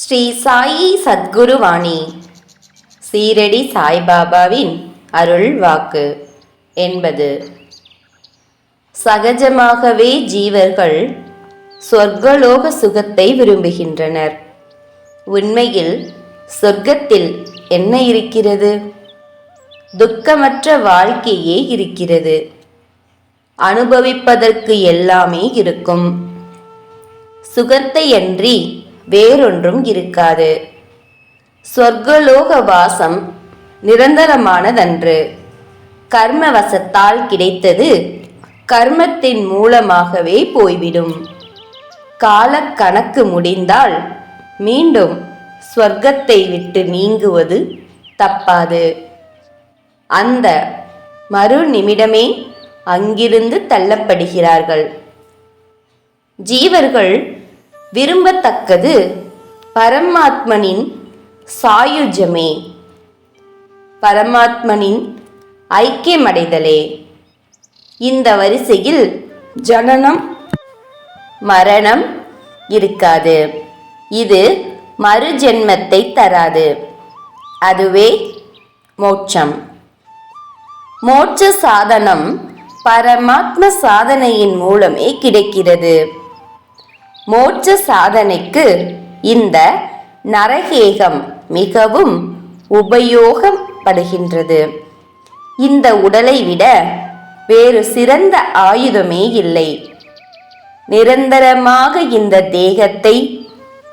ஸ்ரீ சாயி சத்குருவாணி. சீரடி சாய்பாபாவின் அருள் வாக்கு. என்பது சகஜமாகவே ஜீவர்கள் சொர்க்கலோக சுகத்தை விரும்புகின்றனர். உண்மையில் சொர்க்கத்தில் என்ன இருக்கிறது? துக்கமற்ற வாழ்க்கையே இருக்கிறது. அனுபவிப்பதற்கு எல்லாமே இருக்கும். சுகத்தையன்றி வேறொன்றும் இருக்காது. சொர்க்கலோக வாசம் நிரந்தரமானதன்று. கர்மவசத்தால் கிடைத்தது கர்மத்தின் மூலமாகவே போய்விடும். காலக்கணக்கு முடிந்தால் மீண்டும் சொர்க்கத்தை விட்டு நீங்குவது தப்பாது. அந்த மறு நிமிடமே அங்கிருந்து தள்ளப்படுகிறார்கள். ஜீவர்கள் விரும்பத்தக்கது பரமாத்மனின் சாயுஜமே பரமாத்மனின் ஐக்கியமடைதலே. இந்த வரிசையில் ஜனனம் மரணம் இருக்காது. இது மறுஜென்மத்தை தராது. அதுவே மோட்சம். மோட்ச சாதனம் பரமாத்ம சாதனையின் மூலமே கிடைக்கிறது. மோட்ச சாதனைக்கு இந்த நரகேகம் மிகவும் உபயோகப்படுகின்றது. இந்த உடலை விட வேறு சிறந்த ஆயுதமே இல்லை. நிரந்தரமாக இந்த தேகத்தை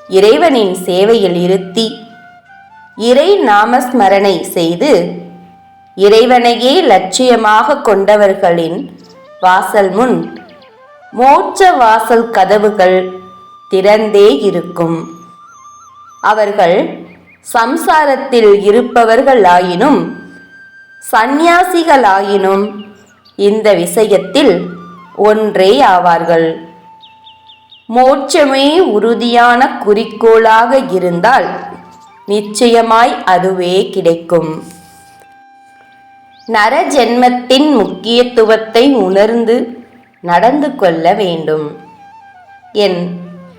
இறைவனின் சேவையில் இருத்தி இறை நாமஸ்மரணை செய்து இறைவனையே லட்சியமாக கொண்டவர்களின் வாசல் முன் மோட்ச வாசல் கதவுகள் திறந்தே இருக்கும். அவர்கள் சம்சாரத்தில் இருப்பவர்களாயினும் சந்நியாசிகளாயினும் இந்த விஷயத்தில் ஒன்றே ஆவார்கள். மோட்சமே உறுதியான குறிக்கோளாக இருந்தால் நிச்சயமாய் அதுவே கிடைக்கும். நரஜென்மத்தின் முக்கியத்துவத்தை உணர்ந்து நடந்து கொள்ள வேண்டும். என்